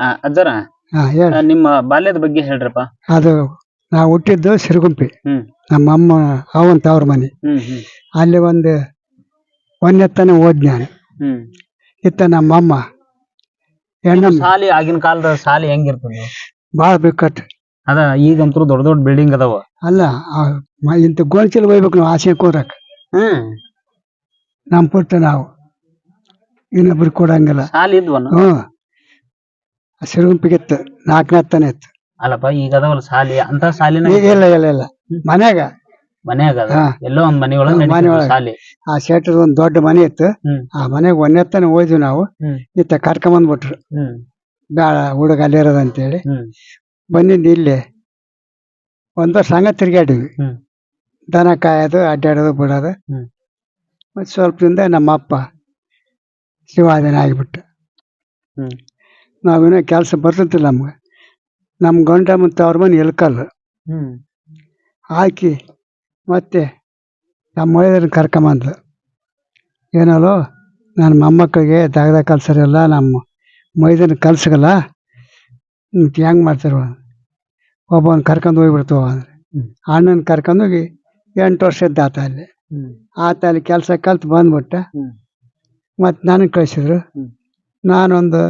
ಆ, ಅಜ್ಜರ ಹಾ ಹೇಳ. ಆ, ನಿಮ್ಮ ಬಾಲ್ಯದ ಬಗ್ಗೆ ಹೇಳ್ರಪ್ಪ. ಅದು ನಾವು ಹುಟ್ಟಿದ್ದು ಸಿರುಗುಂಪಿ. ಹ್ಮ್. ನಮ್ಮ ಅಮ್ಮ ಅವನ್ ತವ್ರ ಮನೆ. ಹ್ಮ್ ಹ್ಮ್. ಅಲ್ಲಿ ಒಂದು ಒಂದೆತ್ತನ ಓದ್ ನಾನು ಹ್ಮ್. ಇತ್ತ ನಮ್ಮ ಅಮ್ಮ. ಹೆಣ್ಣಮ್ಮ. ಸಾಲಿ ಆಗಿನ ಕಾಲದ ಸಾಲಿ ಹೆಂಗಿರ್ತದ? ಭಾಳ ಬಿಕ್ಕಟ್ಟು. ಅದ ಈಗಂತೂ ದೊಡ್ಡ ದೊಡ್ಡ ಬಿಲ್ಡಿಂಗ್ ಅದಾವ. ಅಲ್ಲ ಆ ಮ- ಇಂಥ ಗೋಣಿಚೀಲ ಒಯ್ಬೇಕು ನಾವು ಆಸೆ ಕೂರಕ್ ಹ್ಮ್. ನಮ್ಮ ಪುಟ್ಟ ನಾವು ಇನ್ನೊಬ್ರಿಗೆ ಕೊಡಂಗಿಲ್ಲ. ಸಾಲಿ ಇದ್ವನ? ಹ್ಞೂ ಸಿರುಗುಂಪಿಗಿತ್ತು ನಾಲ್ಕನೇ ತನ ಇತ್ತು ಅಲ್ಲಪ್ಪ ಈಗ ಅದಾವಲ್ಲ ಸಾಲಿ. ಅಂತ ಸಾಲಿನ ಈಗ ಇಲ್ಲ ಇಲ್ಲ ಇಲ್ಲ. ಮನ್ಯಾಗ? ಮನ್ಯಾಗ ಅದ. ಹಾ. ಎಲ್ಲೋ ಒಂದ್ ಮನಿ ಒಳಗ್ ಮನೆ ಒಳಗ್. ಸಾಲಿ. ಆ ಶೆಟ್ರದ ಒಂದು ದೊಡ್ಡ ಮನೆ ಇತ್ತು. ಹ್ಮ್. ಆ ಮನೆಗೆ ಒಂದೇ ತನ ಹೋದ್ವಿ ನಾವು. ಹ್ಮ್. ಇತ್ತ ಕರ್ಕೊಂಬಂದ್ಬಿಟ್ರು ಹ್ಮ್. ಬೇಡ ಹುಡುಗ ಅಲ್ಲಿರೋದು ಅಂತೇಳಿ. ಹ್ಮ್. ಬಂದಿದ್ದು ಇಲ್ಲಿ. ಒಂದು ವರ್ಷ ಹಂಗ ತಿರ್ಗಾಡಿದ್ವಿ ಹ್ಮ್. ದನ ಕಾಯೋದು ಅಡ್ಡಾಡೋದು ಬಿಡೋದು. ಹ್ಮ್. ಮತ್ತು ಸ್ವಲ್ಪ ದಿನದ ನಮ್ಮ ಅಪ್ಪ ಶಿವಾದನ ಆಗಿಬಿಟ್ಟ. ಹ್ಮ್. ನಾವೇನೋ ಕೆಲಸ ಬರ್ತಿಲ್ಲ ನಮ್ಗೆ. ನಮ್ಮ ಗಂಡ ಮತ್ತು ಅವ್ರ ಮನೆ ಎಲ್ಕಲ್ಲು. ಹಾಕಿ ಮತ್ತೆ ನಮ್ಮ ಮೈದನ ಕರ್ಕೊಂಬಂದ್ಲು ಏನಲ್ಲೋ ನನ್ನ ಮೊಮ್ಮಕ್ಕಳಿಗೆ ದಾಗದ ಕಲ್ಸರಿಲ್ಲ ನಮ್ಮ ಮೈದನ ಕಲ್ಸಗಲ್ಲ ಮತ್ತೆ ಹೆಂಗೆ ಮಾಡ್ತಾರ ಒಬ್ಬನ ಕರ್ಕೊಂಡು ಹೋಗ್ಬಿಡ್ತವ ಅಂದ್ರೆ. ಅಣ್ಣನ ಕರ್ಕೊಂಡೋಗಿ ಎಂಟು ವರ್ಷದ ಆತ ಅಲ್ಲಿ. ಆತ ಅಲ್ಲಿ ಕೆಲಸ ಕಲ್ತು ಬಂದ್ಬಿಟ್ಟ ಮತ್ತು ನನಗೆ ಕಳಿಸಿದ್ರು. ನಾನೊಂದು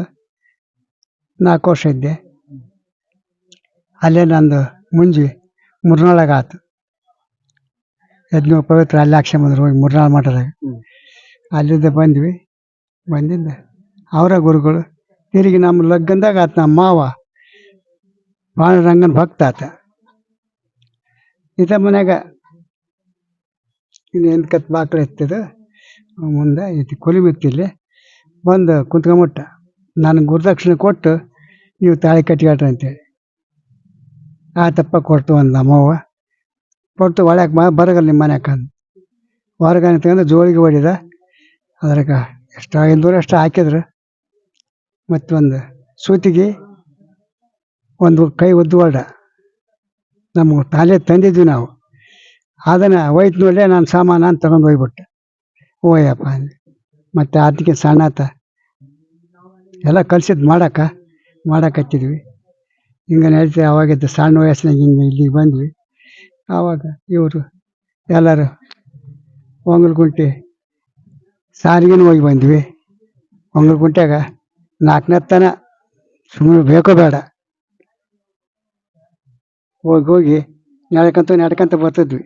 ನಾಲ್ಕು ವರ್ಷ ಇದ್ದೆ. ಅಲ್ಲೇ ನಂದು ಮುಂಜಿ ಮುರ್ನಾಳಾಗ ಆತು ಯಜ್ಞ ಪವಿತ್ರ ಅಲ್ಲಿ ಹಾಕ್ಸ್ಕೊಂಬಂದ್ರು ಹೋಗಿ ಮುರ್ನಾಳ ಮಠದಾಗ. ಅಲ್ಲಿಂದ ಬಂದ್ವಿ. ಬಂದಿಂದ ಅವರ ಗುರುಗಳು ತಿರುಗಿ ನಮ್ಮ ಲಗ್ಗಂದಾಗ ಆತ ನಮ್ಮ ಮಾವ. ಪಾಂಡುರಂಗನ ಭಕ್ತ ಆತ. ಇದ ಮನ್ಯಾಗ ಇನ್ನೇನು ಕತ್ ಬಾಕ್ಳು ಎತ್ತಿದ ಮುಂದೆ ಐತಿ ಕೊಲಿ ಮಿತ್ತಿಲ್ಲಿ ಬಂದು ಕುಂತ್ಕೊಂಬಿಟ್ಟ. ನನಗೆ ಗುರುದಕ್ಷಿಣೆ ಕೊಟ್ಟು ನೀವು ತಾಳಿ ಕಟ್ಕೊಳ್ರಿ ಅಂತೇಳಿ. ತಪ್ಪ ಕೊಡ್ತು ಅಂದ ನಮ್ಮವ್ವ. ಕೊಡ್ತು ಒಳಗೆ ಮಾ ಬರಗಲ್ಲ ನಿಮ್ಮ ಮನ್ಯಾಗ ಅಂದ ಹೊರಗನೆ ತಗೊಂಡು ಜೋಳಿಗೆ ಹೊಡಿದ. ಅದ್ರಾಗ ಎಷ್ಟು ಐನೂರು ಅಷ್ಟು ಹಾಕಿದ್ರು. ಮತ್ತೊಂದು ಸೂತಿಗೆ ಒಂದು ಕೈ ಉದ್ದು ಹೊಲ್ಡ ನಮ್ಗೆ ತಾಲೆ ತಂದಿದ್ವಿ ನಾವು. ಅದನ್ನು ಒಯ್ತು ನೋಡಲೇ ನಾನು ಸಾಮಾನು ಅಂತ ತಗೊಂಡು ಹೋಗ್ಬಿಟ್ಟೆ. ಓಯಪ್ಪ ಮತ್ತು ಅದಕ್ಕೆ ಸಣ್ಣ ಆತ ಎಲ್ಲ ಕಲ್ಸಿದ್ದು ಮಾಡಕ್ಕ. ಮಾಡಕತ್ತಿದ್ವಿ. ಹಿಂಗೆ ನಡೀತಾ ಅವಾಗಿದ್ದ ಸಣ್ಣ ಹಿಂಗೆ ಇಲ್ಲಿಗೆ ಬಂದ್ವಿ. ಆವಾಗ ಇವರು ಎಲ್ಲರೂ ಒಂಗಲ್ಗುಂಟೆ ಸಾರಿಗೆನೂ ಹೋಗಿ ಬಂದ್ವಿ. ಒಂಗಲ್ಗುಂಟ್ಯಾಗ ನಾಲ್ಕನೇ ತನ ಸುಮ್ಮನೆ ಬೇಕೋ ಬೇಡ. ಹೋಗಿ ಹೋಗಿ ನಡ್ಕಂತ ನಡ್ಕಂತ ಬರ್ತಿದ್ವಿ.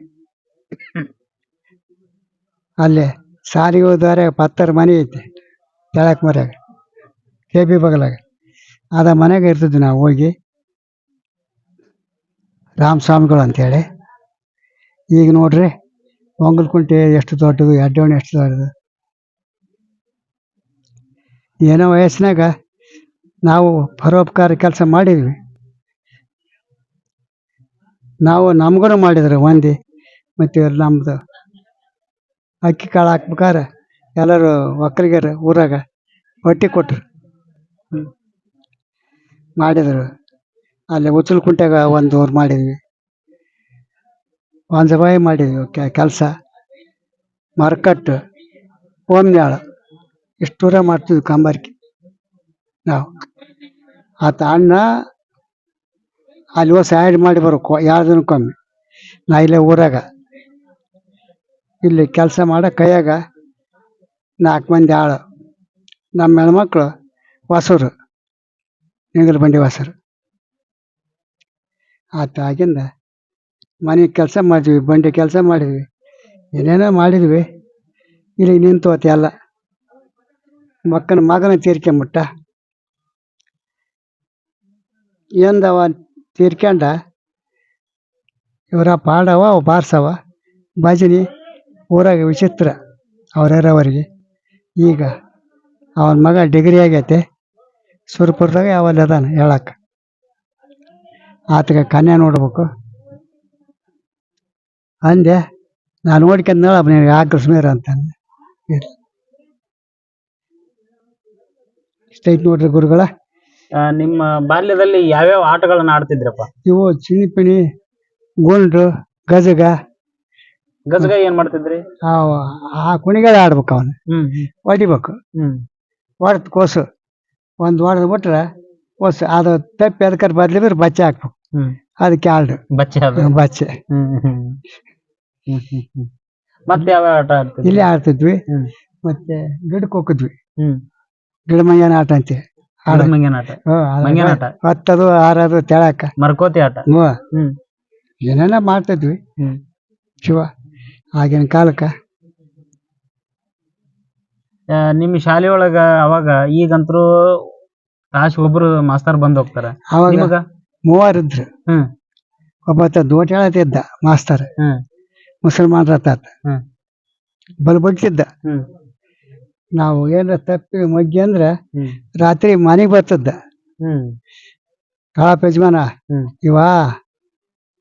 ಅಲ್ಲೇ ಸಾರಿಗೆ ಹೋದಾರೆ ಪತ್ತರ ಮನೆ ಐತೆ ಕೆಳಕ್ಕೆ ಮರ್ಯಾಗ, ಕೆ ಬಿ ಬಗಲಾಗ. ಅದ ಮನೆಗೆ ಇರ್ತಿದ್ವಿ ನಾವು ಹೋಗಿ. ರಾಮಸ್ವಾಮಿಗಳು ಅಂತೇಳಿ. ಈಗ ನೋಡ್ರಿ ಒಂಗಲ್ಕುಂಟೆ ಎಷ್ಟು ದೊಡ್ಡದು, ಎಡ್ಡೋಣಿ ಎಷ್ಟು ದೊಡ್ಡದು. ಏನೋ ವಯಸ್ಸಿನಾಗ ನಾವು ಪರೋಪಕಾರ ಕೆಲಸ ಮಾಡಿದ್ವಿ. ನಾವು ನಮ್ಗೂ ಮಾಡಿದ್ರು ಒಂದಿ, ಮತ್ತು ನಮ್ಮದು ಅಕ್ಕಿ ಕಾಳು ಹಾಕ್ಬೇಕಾರೆ ಎಲ್ಲರೂ ಒಕ್ಕಲಿಗರು ಊರಾಗ ಹೊಟ್ಟೆ ಹ್ಮ್. ಮಾಡಿದರು. ಅಲ್ಲಿ ಉಚ್ಚಲ್ ಕುಂಟೆಗ ಒಂದು ಊರು ಮಾಡಿದ್ವಿ. ಒಂಜಬಾಯಿ ಮಾಡಿದ್ವಿ ಕೆಲಸ. ಮರಕಟ್ಟು ಓಮ್ನ್ಯಾಳ ಇಷ್ಟು ದೂರ ಮಾಡ್ತಿದ್ವಿ ಕಂಬಾರಿಕೆ. ನಾವು. ಆತ ಅಣ್ಣ ಅಲ್ಲಿ ಸೈಡ್ ಮಾಡಿ ಬರ್ಬೇಕು ಎರಡು ದಿನಕ್ಕೊಮ್ಮೆ. ನಾ ಇಲ್ಲೇ ಊರಾಗ. ಇಲ್ಲಿ ಕೆಲಸ ಮಾಡೋ ಕೈಯಾಗ ನಾಲ್ಕು ಮಂದಿ ಆಳು. ನಮ್ಮ ಹೆಣ್ಮಕ್ಳು, ಹೊಸರು. ನಿಂಗಲ್ ಬಂಡಿ ವಾಸರು ಆತ ಆಗಿಂದ ಮನೆ ಕೆಲಸ ಮಾಡಿದ್ವಿ, ಬಂಡಿ ಕೆಲಸ ಮಾಡಿದ್ವಿ. ಏನೇನೋ ಮಾಡಿದ್ವಿ. ಇಲ್ಲಿ ನಿಂತು ಹೋತ ಎಲ್ಲ ಮಕ್ಕನ ಮಗನ ತೀರ್ಕೊಂಬಿಟ್ಟ ಎಂದವ ತೀರ್ಕೊಂಡ ಇವರ ಪಾಡವ ಬಾರ್ಸವ. ಭಜನಿ ಊರಾಗ ವಿಚಿತ್ರ. ಅವ್ರವರಿಗೆ ಈಗ ಅವನ ಮಗ ಡಿಗ್ರಿ ಆಗೈತೆ. ಸುರ್ಪುರದಾಗ ಯಾವಲ್ಲಿ ಅದಾನ ಹೇಳಕ್ಕ? ಆತಗ ಕನ್ಯಾ ನೋಡ್ಬೇಕು. ಅಂದೆ ನಾನು ನೋಡ್ಕೊಂಡ್ ನೀವು ಯಾಕೆ ಸುಮೀರ್ ಅಂತಂದೆ. ಇಷ್ಟೈತ್ ನೋಡ್ರಿ ಗುರುಗಳ. ಆ, ನಿಮ್ಮ ಬಾಲ್ಯದಲ್ಲಿ ಯಾವ್ಯಾವ ಆಟಗಳನ್ನ ಆಡ್ತಿದ್ರಪ್ಪ? ಇವು ಚಿಣಿಪಿಣಿ ಗುಂಡು ಗಜಗ. ಗಜಗ ಏನ್ ಮಾಡ್ತಿದ್ರಿ? ಆ ಆ ಕುಣಿಗಳು ಆಡ್ಬೇಕು ಅವನು. ಹ್ಮ್. ಹೊಡಿಬೇಕು. ಹ್ಮ್. ಹೊಡೆದು ಕೋಸು. ಒಂದು ಹೊಡೆದು ಬಿಟ್ರೆ ಹೊಸ ಅದು ತಪ್ಪಿ ಅದಕ್ಕೆ ಬದ್ಲಿದ್ರೆ ಬಚ್ಚೆ ಹಾಕ್ಬೇಕು. ಹ್ಮ್. ಅದಕ್ಕೆ ಆಲ್ಡು ಬಚ್ಚೆ ಅದು. ಬಚ್ಚೆ. ಹ್ಮ್ ಹ್ಮ್ ಹ್ಮ್. ಹ್ಮ್ ಹ್ಮ್ ಮತ್ತೆ ಯಾವ ಆಟ ಆಡ್ತಿದ್ರಿ? ಇಲ್ಲಿ ಆಡ್ತಿದ್ವಿ. ಹ್ಮ್. ಮತ್ತೆ ಗಿಡಕ್ಕೆ ಹೋಗಿದ್ವಿ. ಹ್ಮ್. ಗಿಡ ಮಂಗ್ಯಾನ ಆಟ ಅಂತೆ. ಆಡ ಮಂಗನ ಆಟ. ಮಂಗ್ಯಾನ ಆಟ? ಹತ್ತದು ಆರದು ತೆಳಕ. ಮರ್ಕೋತಿ ಆಟ? ಹ್ಮ್. ಏನೇನ ಮಾಡ್ತಿದ್ವಿ. ಹ್ಮ್. ಶಿವ ಆಗಿನ ಕಾಲಕ್ಕೆ. ನಿಮ್ಮ ಶಾಲೆ ಒಳಗ ಅವಾಗ ಈಗಂತರೂ ತಾಸ್ ಒಬ್ರು ಮಾಸ್ತರ್ ಬಂದ್ ಹೋಗ್ತಾರ. ಅವಾಗ ನಿಮಗ? ಮೂವರು ಇದ್ರು. ಹ್ಮ್. ಒಬ್ಬತ್ತ ದೋಟ ಇದ್ದ ಮಾಸ್ತರ್. ಹ್ಮ್. ಮುಸಲ್ಮಾನ್ರ ತಾತ ಹ್ಮ್. ಹ್ಮ್. ನಾವು ಏನಾರ ತಪ್ಪಿ ಮಗ್ಗಿ ಅಂದ್ರೆ ಹ್ಮ್. ರಾತ್ರಿ ಮನೆಗೆ ಬರ್ತಿದ್ದ. ಹ್ಮ್. ಕಾಳಪ್ಪ ಯಜಮಾನ ಹ್ಮ್. ಇವ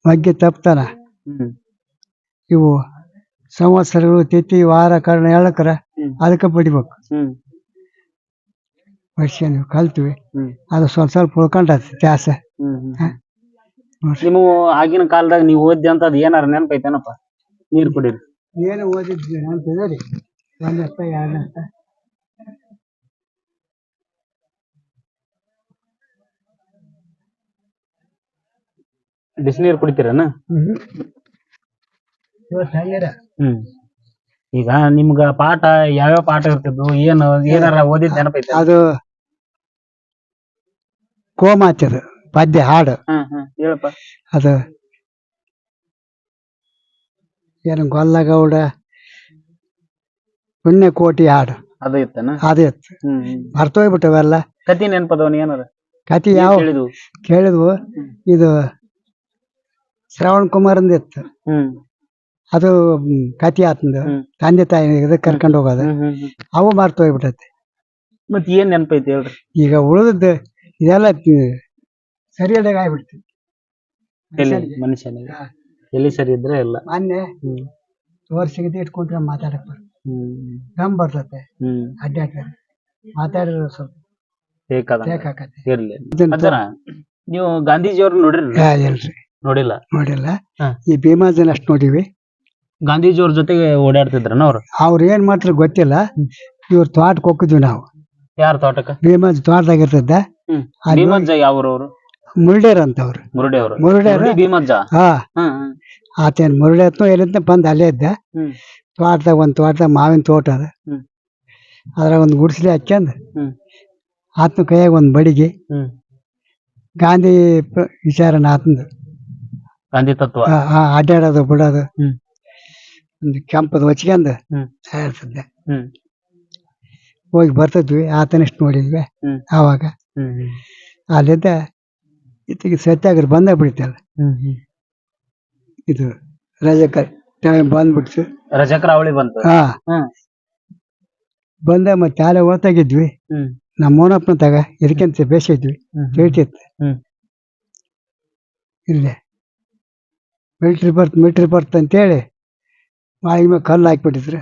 ಮಗ್ಗಿ ತಪ್ತಾನ. ಹ್ಮ್. ಇವು ಸಂವತ್ಸರಗಳು ತಿಥಿ ವಾರ ಕಾರಣ ಹೇಳಕ್ರ. ಅದಕ್ಕೆ ಬಡಿಬೇಕು. ಹ್ಮ್. ವರ್ಷ ನೀವು ಕಲ್ತೀವಿ. ಅದು ಸ್ವಲ್ಪ ಸ್ವಲ್ಪ ಉಳ್ಕೊಂಡ ತ್ಯಾಸ. ನೀವು ಆಗಿನ ಕಾಲದಾಗ ನೀವು ಓದಿ ಅಂತ ಅದು ಏನಾರ ನೆನಪೈತೇನಪ್ಪ ನೀರ್ ಕುಡೀರಿ. ಏನು ಓದಿದ್ವಿ ಅಂತಿದ್ರಿ ಒಂದಷ್ಟ ಎರಡಷ್ಟ ಬಿಸಿನೀರು ಕುಡಿತೀರನ? ಇವತ್ತು ಹ್ಮ್. ಈಗ ನಿಮ್ಗ ಪಾಠ ಯಾವ್ಯಾವ ಪಾಠ ಇರ್ತಿದ್ವು ಏನು ಏನಾರ ಓದಿದ್ ನೆನಪೈತಿ ಅದು ಕೋಮಾಚದು ಪದ್ಯ ಹಾಡು. ಹ್ಮ್ ಹ್ಮ್. ಹೇಳಪ್ಪ. ಅದು ಏನು ಗೊಲ್ಲಗೌಡ ಪುಣ್ಯಕೋಟಿ ಹಾಡು. ಅದು ಇತ್ತನ? ಅದೇ ಇತ್ತು. ಹ್ಮ್ ಹ್ಮ್. ಮರ್ತೋಗ್ಬಿಟ್ಟವೆಲ್ಲ ಕತಿ ನೆನಪದವನು ಏನಾರ? ಕತಿ ಯಾವ? ಕೇಳಿದ್ವು? ಕೇಳಿದ್ವು. ಇದು ಶ್ರವಣ್ ಕುಮಾರ್ ಅಂದಿತ್ತು ಹ್ಮ್. ಅದು ಕತಿ ಆತಂದು ತಂದೆ ತಾಯಿ ಇದಕ್ಕೆ ಕರ್ಕೊಂಡು ಹೋಗೋದು. ಅವು ಮಾರ್ತ ಹೋಗ್ಬಿಟ್ಟೈತಿ. ಮತ್ ಏನ್ ನೆನಪೈತಿ ಹೇಳ್ರಿ? ಈಗ ಉಳಿದದ್ದು ಇದೆಲ್ಲ ಸರಿಯಾದಾಗ ಆಗ್ಬಿಡ್ತಿ. ಎಲ್ಲಿ? ಮನುಷ್ಯನಿಗೆ. ಎಲ್ಲಿ ಸರಿ ಇದ್ರೆ ಇಲ್ಲ. ಮೊನ್ನೆ ತೋರ್ಸಿಗದೆ ಇಟ್ಕೊಂಡ್ರೆ ಮಾತಾಡಕ್ ಬರ್ತದೆ ದಮ್ ಬರ್ತತೆ. ಅಡ್ಡಾಡ್ತಾರೆ. ಮಾತಾಡಿದ್ರೆ ಸ್ವಲ್ಪ ಬೇಕಾದ ಬೇಕಾಕತ್ತೆ ಇರ್ಲಿ. ಅಜ್ಜನ ನೀವು ಗಾಂಧೀಜಿ ಅವ್ರ ಯಾ, ಇಲ್ರಿ ನೋಡಿಲ್ಲ? ನೋಡಿಲ್ಲ. ಈ ಭೀಮಾಜನ್ ಅಷ್ಟು ನೋಡಿವಿ. ಗಾಂಧೀಜಿಯವ್ರ ಜೊತೆಗೆ ಓಡಾಡ್ತಿದ್ರನ ಅವ್ರು? ಅವ್ರು ಏನ್ ಮಾತ್ರ ಗೊತ್ತಿಲ್ಲ. ಇವ್ರ ತೋಟಕ್ಕೆ ಹೋಗಿದ್ವಿ ನಾವು. ಯಾರ ತೋಟಕ್ಕ? ಭೀಮಂಜ್ ತೋಟದಾಗ ಇರ್ತದ ಹ್ಮ್. ಭೀಮಜ್ಜ ಯಾವ್ರವ್ರು ಮುರುಡೇರ್ ಅಂತ ಅವ್ರು ಮುರುಡೇ ಅವರು ಮುರುಡೇರ ಭೀಮಜ್ಜ? ಹಾ. ಹ್ಮ್ ಹ್ಮ್. ಆತೇನ್ ಮುರುಡೇತ್ನೋ ಎಲ್ಲಿಂದ ಬಂದು ಅಲ್ಲೇ ಇದ್ದ. ಹ್ಮ್. ತೋಟದಾಗ ಒಂದು ತೋಟದಾಗ ಮಾವಿನ ತೋಟ ಅದ. ಹ್ಮ್. ಅದ್ರಾಗ ಒಂದು ಗುಡಿಸ್ಲಿ ಹ್ಮ್. ಆತನ ಕೈಯಾಗ ಒಂದು ಬಡಿಗೆ ಹ್ಮ್. ಗಾಂಧಿ ಪ್ರ- ವಿಚಾರನ ಆತಂದು. ಗಾಂಧಿ ತತ್ವ? ಅಡ್ಡಾಡೋದು ಬಿಡೋದು. ಹ್ಮ್. ಒಂದು ಕೆಂಪದ ಹೊಚ್ಕೊಂಡು ಹ್ಮ್. ಹೇಳ್ತಿದ್ದೆ ಹ್ಮ್. ಹೋಗಿ ಬರ್ತಿದ್ವಿ ಆತನಿಷ್ಟು ನೋಡಿದ್ವಿ. ಹ್ಮ್. ಆವಾಗ ಹ್ಮ್ ಅಲ್ಲಿದ್ದ ಇತ್ತಿಗೆ ಸತ್ಯಾಗ್ರ ಬಂದ ಬಿಡ್ತಲ್ಲ ಹ್ಮ್ ಹ್ಮ್. ಇದು ರಜಕ ಟೈಮ್ ಬಂದ್ಬಿಡ್ತು. ರಜಾ ಅವಳಿ ಬಂತು. ಹಾ. ಹ್ಮ್. ಬಂದ ಮತ್ತೆ ಆಲೆ ಓದ್ತಾಗಿದ್ವಿ ಹ್ಮ್. ನಮ್ಮ ಮೋನಪ್ಪನ ತಗ ಇದಕ್ಕಿಂತ ಬೇಸಿದ್ವಿ ಹ್ಮ್ ಕೇಳ್ತಿತ್ತು ಹ್ಮ್. ಇಲ್ಲೇ. ಮಿಲ್ಟ್ರಿ ಬರ್ತ್ ಮಿಲ್ಟ್ರಿ ಬರ್ತ್ ಅಂತೇಳಿ ಮಾಳಿಗೆ ಮೇಲೆ ಕಲ್ಲು ಹಾಕ್ಬಿಟ್ಟಿದ್ರು